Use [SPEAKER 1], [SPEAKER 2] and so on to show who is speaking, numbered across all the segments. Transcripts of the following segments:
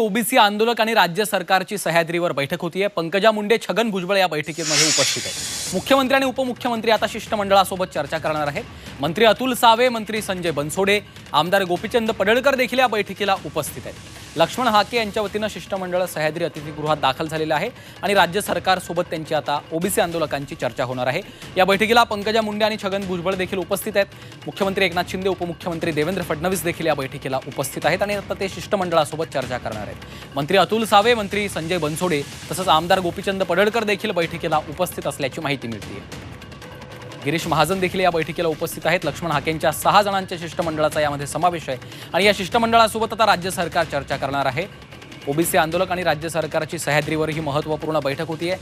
[SPEAKER 1] OBC आंदोलक आणि राज्य सरकारची सह्याद्रीवर बैठक होतीये. पंकजा मुंडे छगन भुजबळ या बैठकीमध्ये उपस्थित आहेत. मुख्यमंत्री आणि उपमुख्यमंत्री आता शिष्टमंडळासोबत चर्चा करणार आहेत. मंत्री अतुल सावे मंत्री संजय बनसोडे आमदार गोपीचंद पडळकर देखील या बैठकीला उपस्थित आहेत. लक्ष्मण हाके यांच्या वतीनं शिष्टमंडळ सह्याद्री अतिथीगृहात दाखल झालेलं आहे आणि राज्य सरकारसोबत त्यांची आता ओबीसी आंदोलकांची चर्चा होणार आहे. या बैठकीला पंकजा मुंडे आणि छगन भुजबळ देखील उपस्थित आहेत. मुख्यमंत्री एकनाथ शिंदे उपमुख्यमंत्री देवेंद्र फडणवीस देखील या बैठकीला उपस्थित आहेत आणि आता ते शिष्टमंडळासोबत चर्चा करणार आहेत. मंत्री अतुल सावे मंत्री संजय बनसोडे तसंच आमदार गोपीचंद पडळकर देखील बैठकीला उपस्थित असल्याची माहिती मिळते गिरीश महाजन देखील या बैठकीला उपस्थित आहेत. लक्ष्मण हाकेंच्या सहा जणांच्या शिष्टमंडळाचा यामध्ये समावेश आहे. आणि या शिष्टमंडळासोबत आता राज्य सरकार चर्चा करणार आहे. ओबीसी आंदोलक आणि राज्य सरकारची सह्याद्रीवर ही महत्त्वपूर्ण बैठक होतीये.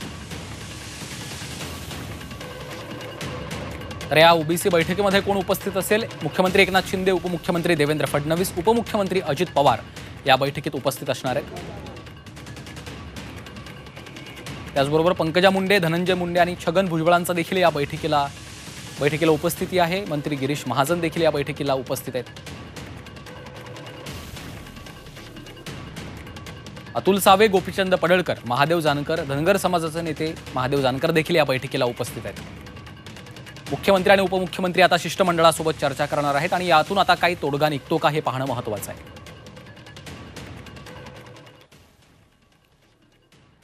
[SPEAKER 1] तर या ओबीसी बैठकीमध्ये कोण उपस्थित असेल? मुख्यमंत्री एकनाथ शिंदे उपमुख्यमंत्री देवेंद्र फडणवीस उपमुख्यमंत्री अजित पवार या बैठकीत उपस्थित असणार आहेत. त्याचबरोबर पंकजा मुंडे धनंजय मुंडे आणि छगन भुजबळांचा देखील या बैठकीला बैठकीला उपस्थिती आहे. मंत्री गिरीश महाजन देखील या बैठकीला उपस्थित आहेत. अतुल सावे गोपीचंद पडळकर महादेव जानकर धनगर समाजाचे नेते महादेव जानकर देखील या बैठकीला उपस्थित आहेत. मुख्यमंत्री आणि उपमुख्यमंत्री आता शिष्टमंडळासोबत चर्चा करणार आहेत आणि यातून आता काही तोडगा निघतो का हे पाहणं महत्वाचं आहे.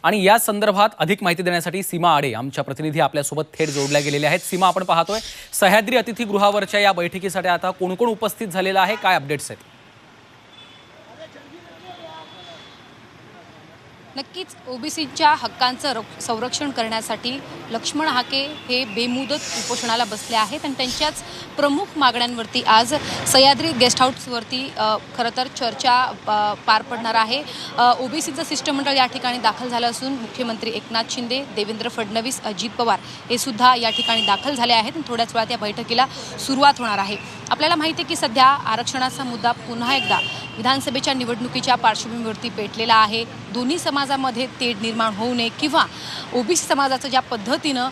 [SPEAKER 1] आणि या संदर्भात अधिक माहिती देण्यासाठी सीमा आडे आमच्या प्रतिनिधी आपल्यासोबत थेट जोडल्या गेलेल्या आहेत. सीमा आपण पाहतोय सह्याद्री अतिथीगृहावरच्या या बैठकीसाठी आता कोण कोण उपस्थित झालेलं आहे? काय अपडेट्स आहेत?
[SPEAKER 2] नक्कीच ओबीसीच्या हक्कांचं संरक्षण करण्यासाठी लक्ष्मण हाके हे बेमुदत उपोषणाला बसले आहेत आणि त्यांच्याच प्रमुख मागण्यांवरती आज सह्याद्री गेस्ट हाऊसवरती खरं तर चर्चा पार पडणार आहे. ओबीसीचं शिष्टमंडळ या ठिकाणी दाखल झालं असून मुख्यमंत्री एकनाथ शिंदे देवेंद्र फडणवीस अजित पवार हे सुद्धा या ठिकाणी दाखल झाले आहेत आणि थोड्याच वेळात या बैठकीला सुरुवात होणार आहे. आपल्याला माहिती आहे की सध्या आरक्षणाचा मुद्दा पुन्हा एकदा विधानसभेच्या निवडणुकीच्या पार्श्वभूमीवरती पेटलेला आहे. दोन्ही समाजामध्ये तेढ निर्माण होऊ नये किंवा ओबीसी समाजाचं ज्या पद्धतीनं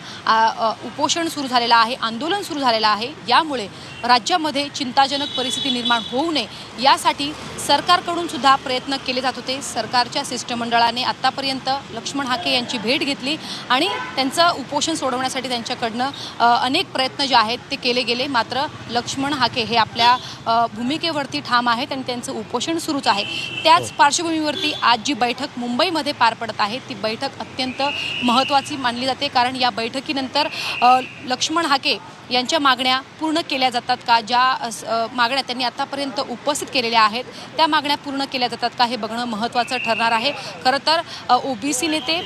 [SPEAKER 2] उपोषण सुरू झालेलं आहे आंदोलन सुरू झालेलं आहे यामुळे राज्यामध्ये चिंताजनक परिस्थिती निर्माण होऊ नये. यासाठी सरकारकडून सुद्धा प्रयत्न केले जात होते. सरकारच्या शिष्टमंडळाने आत्तापर्यंत लक्ष्मण हाके यांची भेट घेतली आणि त्यांचं उपोषण सोडवण्यासाठी त्यांच्याकडनं अनेक प्रयत्न जे आहेत ते केले गेले. मात्र लक्ष्मण हाके हे आपल्या भूमिकेवरती ठाम आहेत आणि त्यांचं उपोषण सुरूच आहे. त्याच पार्श्वभूमीवरती आज जी बैठक मुंबईमध्ये पार पडत आहे ती बैठक अत्यंत महत्त्वाची मानली जाते. कारण या बैठकीनंतर लक्ष्मण हाके यांच्या मागण्या पूर्ण केल्या जातात का? ज्या मागण्या त्यांनी आतापर्यंत उपस्थित केलेल्या आहेत त्या मागण्या पूर्ण केल्या जातात का हे बघणं महत्त्वाचं ठरणार आहे. खरं तर ओबीसी नेते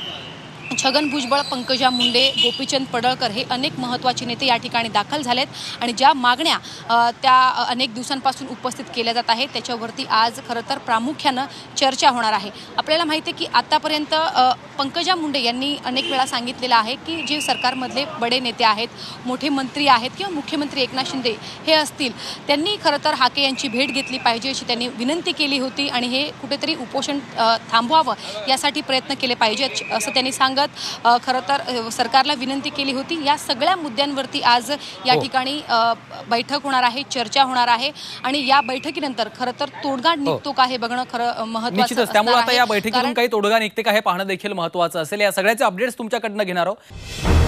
[SPEAKER 2] छगन भुजबळ पंकजा मुंडे गोपीचंद पडळकर हे अनेक महत्त्वाचे नेते या ठिकाणी दाखल झालेत. आणि ज्या मागण्या त्या अनेक दिवसांपासून उपस्थित केल्या जात आहेत त्याच्यावरती आज खरं तर प्रामुख्यानं चर्चा होणार आहे. आपल्याला माहिती आहे की आतापर्यंत पंकजा मुंडे यांनी अनेक वेळा सांगितलेलं आहे की जे सरकारमधले बडे नेते आहेत मोठे मंत्री आहेत किंवा मुख्यमंत्री एकनाथ शिंदे हे असतील त्यांनी खरं तर हाके यांची भेट घेतली पाहिजे अशी त्यांनी विनंती केली होती आणि हे कुठेतरी उपोषण थांबवावं यासाठी प्रयत्न केले पाहिजेत असं त्यांनी सांग सांगत खरं तर सरकारला विनंती केली होती या सगळ्या मुद्द्यांवरती आज या
[SPEAKER 1] हो.
[SPEAKER 2] ठिकाणी बैठक होणार आहे चर्चा होणार आहे आणि या बैठकीनंतर खरं तर तोडगा निघतो का हे बघणं खरं
[SPEAKER 1] हो. निश्चितच त्यामुळे आता. या बैठकीतून काही तोडगा निघते का हे पाहणं देखील महत्वाचं असेल या सगळ्याचे अपडेट्स तुमच्याकडनं घेणार आहोत